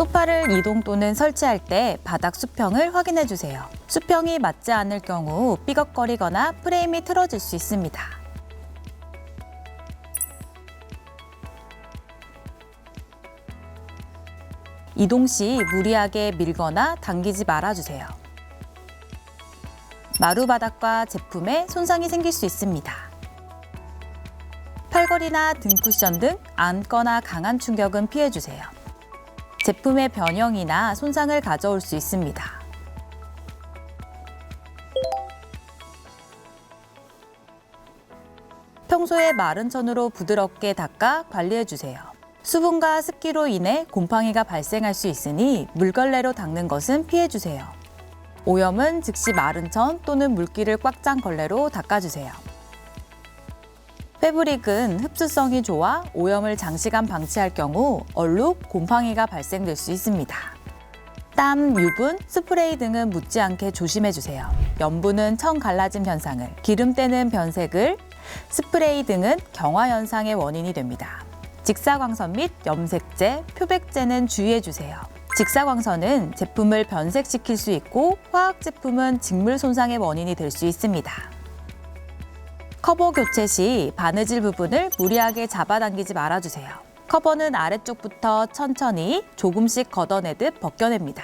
소파를 이동 또는 설치할 때 바닥 수평을 확인해 주세요. 수평이 맞지 않을 경우 삐걱거리거나 프레임이 틀어질 수 있습니다. 이동 시 무리하게 밀거나 당기지 말아주세요. 마루 바닥과 제품에 손상이 생길 수 있습니다. 팔걸이나 등 쿠션 등 앉거나 강한 충격은 피해주세요. 제품의 변형이나 손상을 가져올 수 있습니다. 평소에 마른 천으로 부드럽게 닦아 관리해 주세요. 수분과 습기로 인해 곰팡이가 발생할 수 있으니 물걸레로 닦는 것은 피해 주세요. 오염은 즉시 마른 천 또는 물기를 꽉짠 걸레로 닦아주세요. 패브릭은 흡수성이 좋아 오염을 장시간 방치할 경우 얼룩, 곰팡이가 발생될 수 있습니다. 땀, 유분, 스프레이 등은 묻지 않게 조심해 주세요. 염분은 청 갈라짐 현상을, 기름때는 변색을, 스프레이 등은 경화 현상의 원인이 됩니다. 직사광선 및 염색제, 표백제는 주의해 주세요. 직사광선은 제품을 변색시킬 수 있고 화학 제품은 직물 손상의 원인이 될 수 있습니다. 커버 교체 시 바느질 부분을 무리하게 잡아당기지 말아주세요. 커버는 아래쪽부터 천천히 조금씩 걷어내듯 벗겨냅니다.